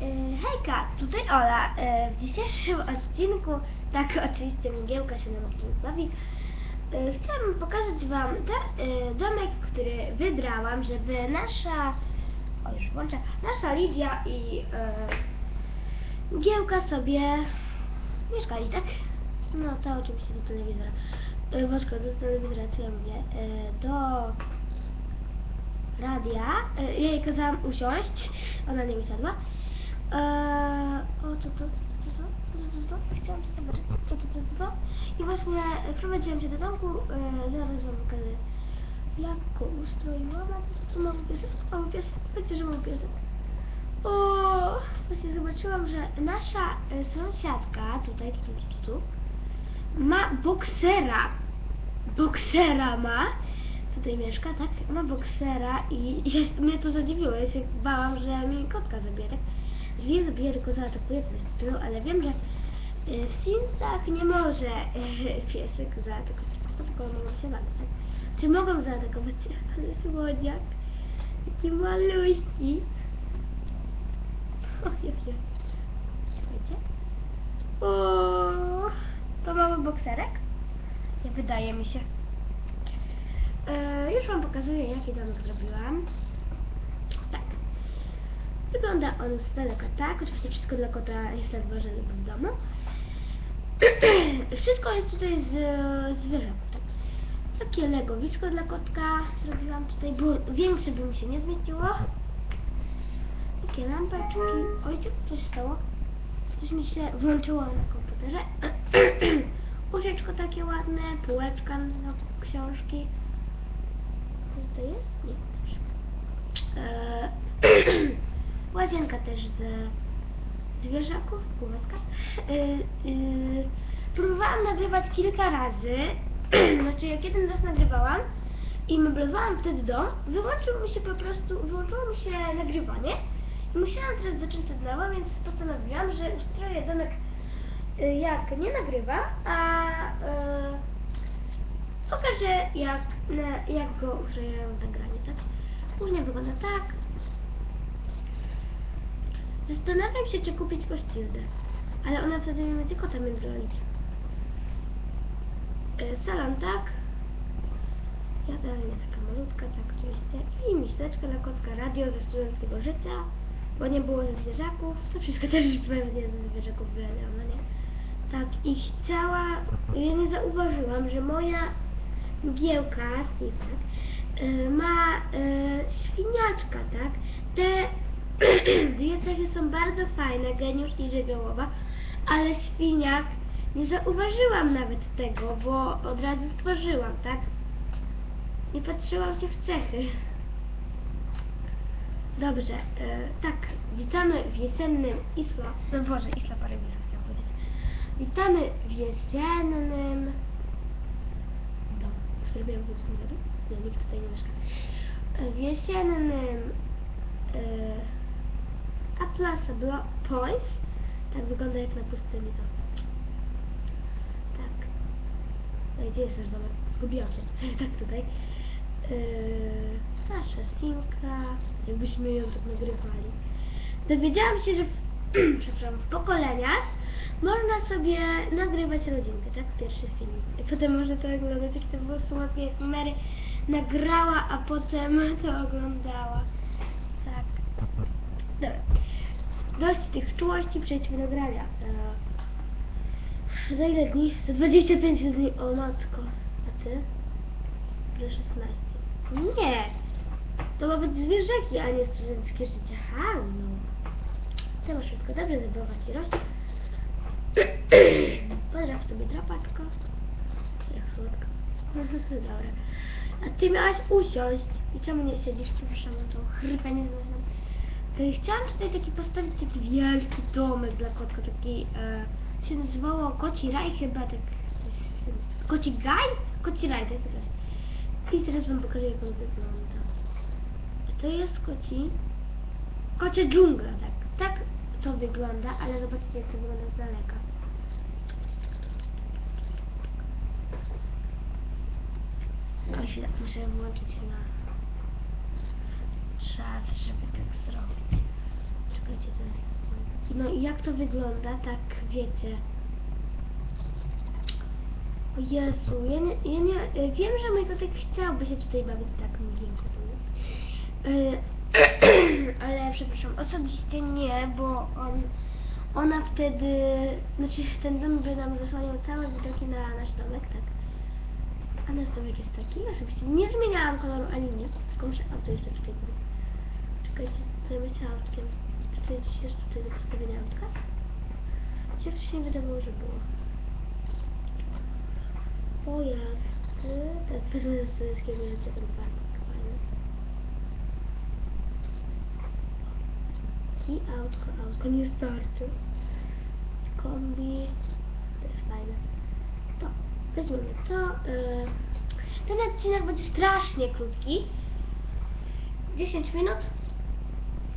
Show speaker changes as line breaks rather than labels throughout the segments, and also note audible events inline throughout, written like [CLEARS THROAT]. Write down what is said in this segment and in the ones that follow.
E, Hejka, tutaj Ola. E, W dzisiejszym odcinku, tak oczywiście mgiełka się nam bawi, e, chciałabym pokazać Wam domek, który wybrałam, żeby nasza, o już włączę, nasza Lidia i e, mgiełka sobie mieszkali, tak? No to oczywiście do telewizora. E, Bożko, do telewizora, co ja mówię? Do radia. Ja jej kazałam usiąść, ona nie usiadła. Eee, o, to, to, to, to, to, to, to, to, chciałam to zobaczyć, to, to, to, to, to. I właśnie e, wprowadziłam się do domku, e, zaraz wam pokażę, jak go ustroiłam, co mam piesek, mam piesek, wiecie, że mam piesek. O, właśnie zobaczyłam, że nasza e, sąsiadka, tutaj, tu, tu, tu, tu, ma boksera. Boksera ma. Tutaj mieszka, tak? Ma boksera i ja, mnie to zadziwiło. Ja się bałam, że mi kotka zabije, tak? Zabije, tylko zaatakuje ale wiem, że e, w Simsach nie może e, [LAUGHS] piesek zaatakować. Tylko mogą się tak? Czy mogą zaatakować? [LAUGHS] Ale słodziak. Taki maluśki. Oj, oj, oj. Słuchajcie. O, to mały bokserek? Nie wydaje mi się. E, już Wam pokazuję, jaki domek zrobiłam. Wygląda on z daleka tak. Oczywiście wszystko dla kota jest lub w domu. [CLEARS THROAT] wszystko jest tutaj z zwierząt. Tak. Takie legowisko dla kotka zrobiłam tutaj, bo większe by mi się nie zmieściło. Takie lampeczki. Ojciec, co się stało? Coś mi się włączyło na komputerze. [CLEARS THROAT] Łóżeczko takie ładne, półeczka na książki. Co to jest? Nie, też. Eee, [CLEARS THROAT] łazienka też ze zwierzaków, półeczka. Eee, eee, próbowałam nagrywać kilka razy. [CLEARS THROAT] znaczy, jak jeden raz nagrywałam i meblowałam wtedy dom, wyłączył mi się po prostu, wyłączyło mi się nagrywanie i musiałam teraz zacząć od nowa, więc postanowiłam, że ustroję domek y, jak nie nagrywam, a y, pokażę jak, na, jak go ustroję w nagraniu, tak? Później wygląda tak. Zastanawiam się, czy kupić kościeldę, ale ona wtedy nie będzie kota między rolić. Y, salon tak. Jadalnia taka malutka, tak oczywiście. I miseczka dla kotka, radio ze studenckiego życia, bo nie było ze zwierzaków. To wszystko też [LAUGHS] pewnie ze zwierzaków wyrabiam, no nie? Tak, i chciała, ja nie zauważyłam, że moja mgiełka, Steve, y, ma y, świniaczka, tak? Te [CLEARS THROAT] dwie cechy są bardzo fajne, geniusz i żywiołowa, ale świniak nie zauważyłam nawet tego, bo od razu stworzyłam, tak? Nie patrzyłam się w cechy. Dobrze, e, tak, witamy w jesiennym Isla, no Boże, Isla Parybisa chciałam powiedzieć. Witamy w jesiennym domu, który miałem z samochodu, nie, nikt tutaj nie mieszka. W jesiennym e, Atlas Blo Point, tak wygląda jak na pustyni to. Tak. No gdzie jest nasz? Zgubiłam się. [LAUGHS] tak tutaj. Yy, nasza Sinka, jakbyśmy ją tak nagrywali. Dowiedziałam się, że w, [CLEARS THROAT] przepraszam, w pokoleniach można sobie nagrywać rodzinkę, tak? Pierwszy film. I potem może to oglądać, jak to było słodkie, jak Mary nagrała, a potem [LAUGHS] to oglądała. Tak. Dobra. Dość tych czułości, przejdźmy do grania. Eee, za ile dni? Za 25 dni, o matko. A ty? Za 16. Nie! To ma być zwierzaki, a nie studenckie życie. Halo! To masz wszystko dobrze, zabawa ci rośnie. [CLEARS THROAT] Podrap sobie drapaczko. Jak słodko. [LAUGHS] Dobra. A ty miałaś usiąść. I czemu nie siedzisz? Przepraszam, no to chrypanie znam. Chciałam tutaj taki postawić taki wielki domek dla kotka, taki e, się nazywało Koci Raj chyba, tak Koci Gaj? Koci Raj, tak coś. I teraz wam pokażę jak on wygląda. To jest koci, kocie dżungla, tak. Tak to wygląda, ale zobaczcie jak to wygląda z daleka. O, chwilę, muszę włączyć na czas, żeby tak zrobić. Czekaj. Czekajcie, zaraz. No i jak to wygląda, tak wiecie. O Jezu, ja nie, ja nie, e, wiem, że mój kotek chciałby się tutaj bawić tak to jest. E, [CLEARS THROAT] ale przepraszam, osobiście nie, bo on, ona wtedy, znaczy ten dom by nam zasłaniał całe widoki na nasz domek, tak. A nasz domek jest taki, osobiście nie zmieniałam koloru ani nic, tylko muszę auto jeszcze tutaj było. Zajmę się autkiem. Czy jeszcze tutaj do postawienia autka? Się wcześniej wydawało, że było. Pojazdy, tak, wezmę z Słowackiego jeszcze ten parking, fajny. I autko, autko nie starczy. Kombi, jest fajne. To, weźmiemy to. Yy, ten odcinek będzie strasznie krótki. 10 minut.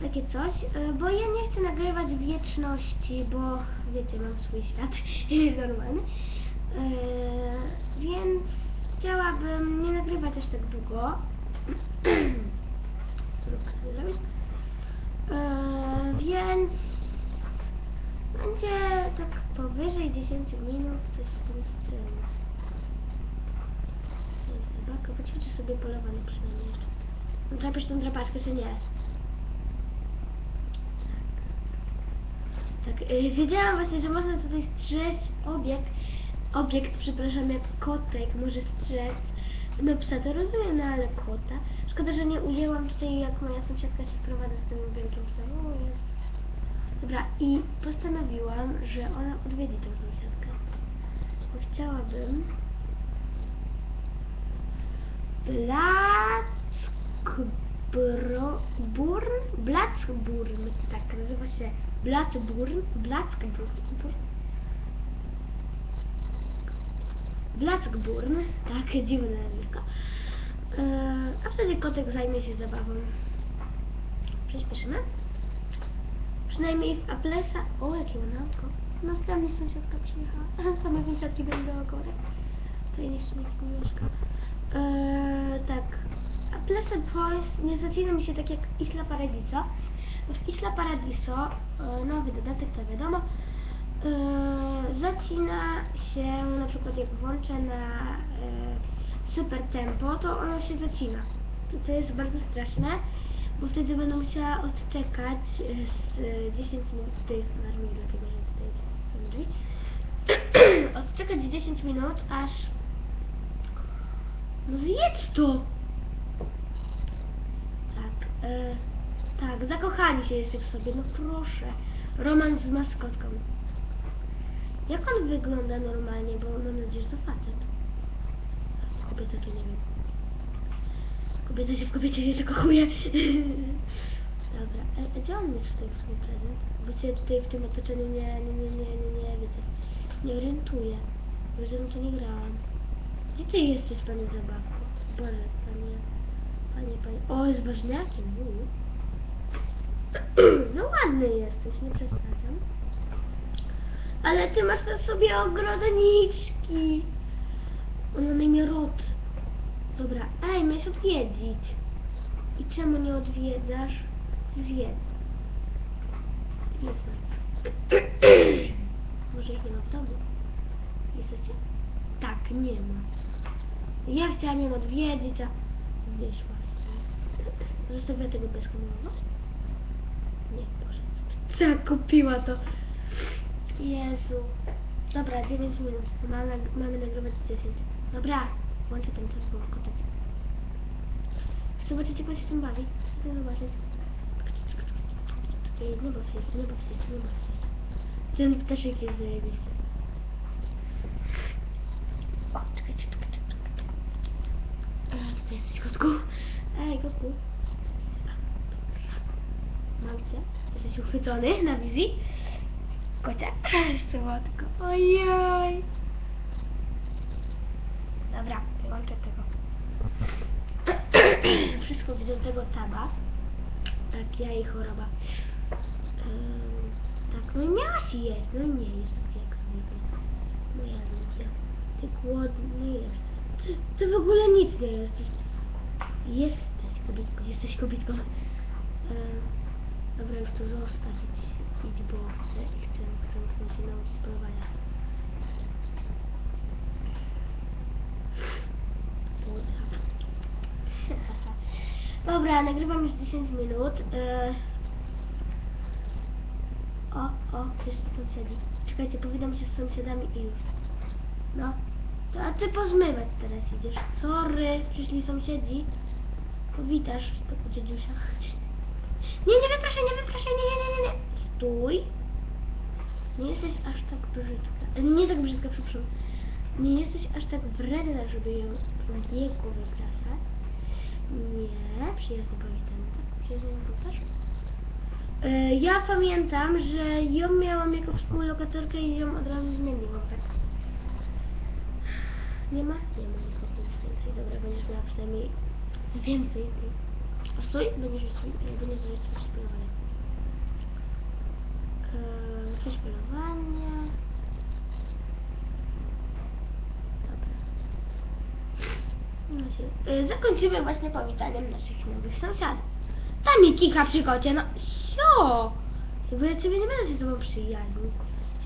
Takie coś, yy, bo ja nie chcę nagrywać wieczności, bo wiecie, mam swój świat [LAUGHS] normalny. Yy, więc chciałabym nie nagrywać aż tak długo. [CLEARS THROAT] Yy, więc będzie tak powyżej 10 minut, coś w tym stylu. Zabawka, poćwiczę sobie polowanie przynajmniej jeszcze. No Drapiesz tą drapaczkę, czy nie? Tak, yy, wiedziałam właśnie, że można tutaj strzec obiekt, obiekt, przepraszam, jak kotek może strzec. No psa to rozumiem, no ale kota. Szkoda, że nie ujęłam tutaj, jak moja sąsiadka się prowadza z tym wielkim psem. O, jest. Dobra, i postanowiłam, że ona odwiedzi tą sąsiadkę. Bo chciałabym... Blackburn? Blackburn, tak, nazywa się Blackburn, Blackburn, Blackburn, tak, dziwne nazwisko. Eee, a wtedy kotek zajmie się zabawą. Przyspieszymy? Przynajmniej w Aplesa... O, jakie ładne. Następnie sąsiadka przyjechała. [LAUGHS] Same sąsiadki będą dookoła. Tutaj jeszcze nie mieszka. Eee, tak. Aplesa Boys nie zaczyna mi się tak jak Isla Paradiso. W Isla Paradiso, e, nowy dodatek to wiadomo, e, zacina się na przykład jak włączę na e, super tempo, to ono się zacina. To, to jest bardzo straszne, bo wtedy będę musiała odczekać z e, 10 minut z tych alarmów, dlatego że tutaj drzwi. [CLEARS THROAT] odczekać 10 minut, aż no zjedz to! Tak, e, tak, zakochali się jeszcze w sobie, no proszę. Romans z maskotką. Jak on wygląda normalnie, bo mam nadzieję, że to facet. Kobieta to nie wiem. Kobieta się w kobiecie nie zakochuje. [LAUGHS] Dobra, e, gdzie on jest tutaj w swój prezent? Bo się tutaj w tym otoczeniu nie, nie, nie, nie, nie, nie, wiecie, nie orientuję. Bo że to nie grałam. Gdzie ty jesteś, panie zabawko? Boże, panie, panie, panie. O, z ważniakiem, u. [CLEARS THROAT] No ładny jesteś, nie przesadzam. Ale ty masz na sobie ogrodniczki. Ona na imię Rot. Dobra, ej, miałeś odwiedzić. I czemu nie odwiedzasz? Zjedz. Jest. Może ich nie ma w domu. Jesteście? Tak, nie ma. Ja chciałam ją odwiedzić, a wyszła. Zostawię tego bez komunikacji. Boże. Tak, to. Jezu. Dobra, 9 minut. Mamy, mamy nagrywać 10. Dobra, włączę ten czas, bo kotek. Zobaczycie, jak on się tym bawi. Chcę zobaczyć. Ej, nie baw się nie baw się nie baw się. Ten ptaszek jest zajebisty. O, czekaj, czekaj, czekaj. Ej, tutaj jesteś, kotku. Ej, kotku. Mam cię. Uchwycony na wizji. Kocia. Słodko. Ojoj. Dobra, wyłączę tego. [CLEARS THROAT] Wszystko widzę tego taba. Tak, ja i choroba. Tak, no miasi jest, no nie jest tak jak zwykle. Moja ludzie. Ty głodny jesteś. Ty, ty w ogóle nic nie jesteś. Jesteś kobietką, jesteś kobietką. Ym, Dobra, już to zostawić. Idź, bo chcę i chcę, chcę, się nauczyć polowania. [LAUGHS] Dobra, nagrywam już 10 minut. E... O, o, jeszcze sąsiedzi. Czekajcie, powiadam się z sąsiadami i już. No, to a ty pozmywać teraz idziesz. Sorry, przyszli sąsiedzi. Powitasz to po dziedziusia. [LAUGHS] Nie, nie wypraszaj, nie wypraszaj, nie, nie, nie, nie. Stój. Nie jesteś aż tak brzydka. E, Nie tak brzydka, przepraszam. Nie jesteś aż tak wredna, żeby ją jego wypraszać. Nie. Tak, przyjazny ją powtarz. E, Ja pamiętam, że ją miałam jako współlokatorkę i ją od razu zmieniłam, tak. Nie ma? Nie ma nikogo więcej. Dobra, będziesz miała przynajmniej więcej. Stój, będziesz już będziesz zrobić coś polowania. Eee, coś polowanie. Dobra. No się, e, zakończymy właśnie powitaniem naszych nowych sąsiadów. Tam mi kika przy kocie, no sio! Bo ja ciebie nie będę się z tobą przyjaźnić.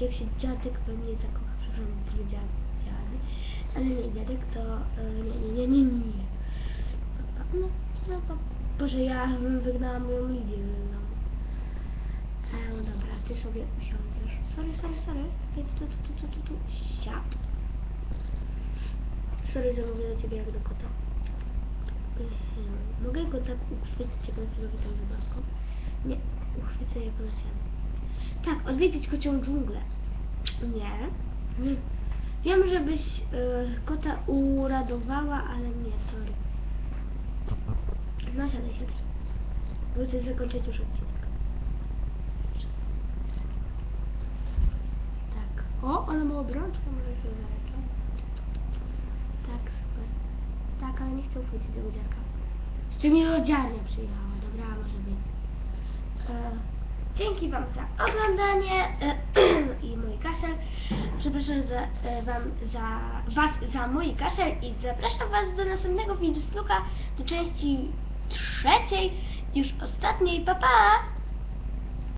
Jeśli jak się dziadek we mnie zakocha, przepraszam, nie dziad, dziady, ale nie dziadek, to e, nie, nie, nie, nie, nie. No, no to, Boże, ja bym wygnała moją Lidię z domu. E, no dobra, ty sobie usiądziesz. Sorry, sorry, sorry. Tu, tu, tu, tu, tu, tu. Siad. Sorry, że mówię do ciebie jak do kota. Mhm. Mogę go tak uchwycić, jak on sobie robi tą zabawką? Nie, uchwycę jak on siada. Tak, odwiedzić kocią dżunglę. Nie. Mhm. Wiem, żebyś y, kota uradowała, ale nie, sorry. No siadaj, siadaj. Bo chcę zakończyć już odcinek. Tak. O, ona ma obrączkę, może się zaleczą. Tak, super. Tak, ale nie chcę uchwycić tego dziadka. Jeszcze mi odziarnia przyjechała, dobra, może być. E, dzięki Wam za oglądanie e, [CLEARS THROAT] i mój kaszel. Przepraszam za, e, wam, za Was za mój kaszel i zapraszam Was do następnego Facebooka, do części trzeciej, już ostatniej. Pa, pa!